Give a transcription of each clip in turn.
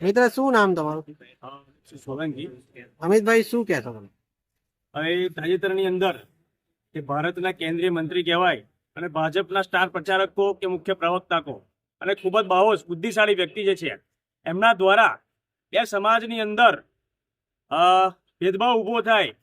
મિત્ર શું નામ તમારું? સોલંકી. અમિતભાઈ શું કહેશો તમે? હવે તાજેતરની અંદર કે ભારતના કેન્દ્રીય મંત્રી કહેવાય અને ભાજપના સ્ટાર પ્રચારકો કે મુખ્ય પ્રવક્તાકો અને ખૂબ જ બાહોશ બુદ્ધિશાળી વ્યક્તિ જે છે એમના દ્વારા બે સમાજની અંદર ભેદભાવ ઊભો થાય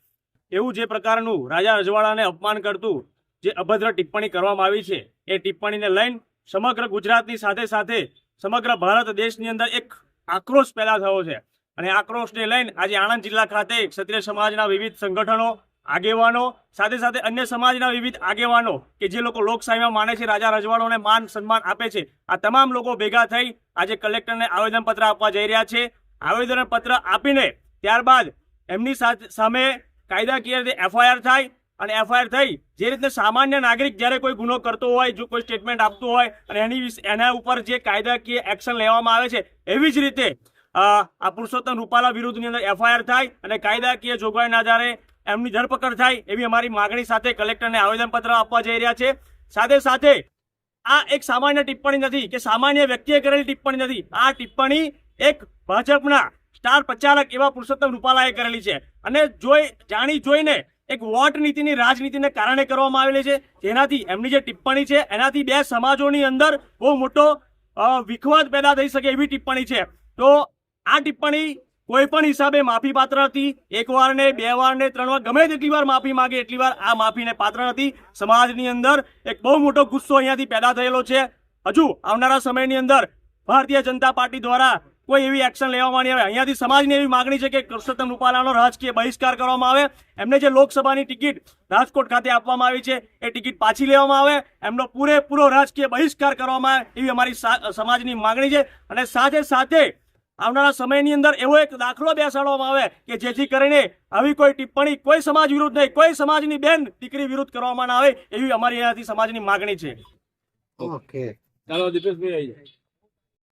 એવું જે પ્રકારનું રાજા રજવાડાને અપમાન કરતું જે અભદ્ર ટિપ્પણી કરવામાં આવી છે એ ટિપ્પણીને લઈને સમગ્ર ગુજરાતની સાથે સાથે સમગ્ર ભારત દેશની અંદર એક આક્રોશ પેદા થયો છે. અને આક્રોશને લઈને આજે આણંદ જિલ્લા ખાતે ક્ષત્રિય સમાજના વિવિધ સંગઠનો, આગેવાનો, સાથે સાથે અન્ય સમાજના વિવિધ આગેવાનો કે જે લોકો લોકશાહીમાં માને છે, રાજા રજવાડોને માન, સન્માન આપે છે, આ તમામ લોકો ભેગા થઈ આજે કલેક્ટરને આવેદનપત્ર આપવા જઈ રહ્યા છે. આવેદનપત્ર આપીને ત્યારબાદ એમની સામે કાયદાકીય રીતે એફઆઈઆર થાય અને એફઆઈઆર થઈ. જે રીતે સામાન્ય નાગરિક જ્યારે કોઈ ગુનો કરતો હોય, જો કોઈ સ્ટેટમેન્ટ આપતો હોય, અને એની એના ઉપર જે કાયદાકીય એક્શન લેવામાં આવે છે, એવી જ રીતે આ પુરુષોત્તમ રૂપાલા વિરુદ્ધની અંદર એફઆઈઆર થાય અને કાયદાકીય જોગવાઈના આધારે એમની ધરપકડ થાય, એવી અમારી માગણી સાથે કલેક્ટરને આવેદનપત્ર આપવા જઈ રહ્યા છે. સાથે સાથે, આ એક સામાન્ય ટિપ્પણી નથી કે સામાન્ય વ્યક્તિએ કરેલી ટિપ્પણી નથી. આ ટિપ્પણી એક ભાજપના સ્ટાર પ્રચારક એવા પુરુષોત્તમ રૂપાલાએ કરેલી છે. અને જોઈ, જાણી જોઈને એક વોટ નીતિની રાજનીતિને કારણે કરવામાં આવેલી છે. જેનાથી એમની જે ટિપ્પણી છે, એનાથી બે સમાજોની અંદર બહુ મોટો વિખવાદ પેદા થઈ શકે એવી ટિપ્પણી છે. તો આ ટિપ્પણી કોઈ પણ હિસાબે માફી પાત્ર નથી એક વાર ને બે વાર ને ત્રણ વાર, ગમે તેટલી વાર માફી માંગે, એટલી વાર આ માફીને પાત્ર નથી સમાજની અંદર એક બહુ મોટો ગુસ્સો અહીંયાથી પેદા થયેલો છે. હજુ આવનારા સમયની અંદર ભારતીય જનતા પાર્ટી દ્વારા કોઈ એવી એક્શન લેવામાં નહીં આવે? અહીંયાથી સમાજની એવી માગણી છે કે પુરુષોત્તમ રૂપાલાનો રાજકીય બહિષ્કાર કરવામાં આવે. એમને જે લોકસભાની ટિકિટ રાજકોટ ખાતે આપવામાં આવી છે એ ટિકિટ પાછી લેવામાં આવે. એમનો પૂરેપૂરો રાજકીય બહિષ્કાર કરવામાં આવે એવી અમારી સા- સમાજની માગણી છે. અને સાથે સાથે આવનારા સમયની અંદર એવો એક દાખલો બેસાડવામાં આવે કે જેથી કરીને આવી કોઈ ટિપ્પણી કોઈ સમાજ વિરુદ્ધ નહીં કોઈ સમાજની બેન દીકરી વિરુદ્ધ કરવામાં ના આવે એવી અમારી અહીંયાથી સમાજની માગણી છે. ઓકે. ચાલો દીપેશભાઈ આવી જાય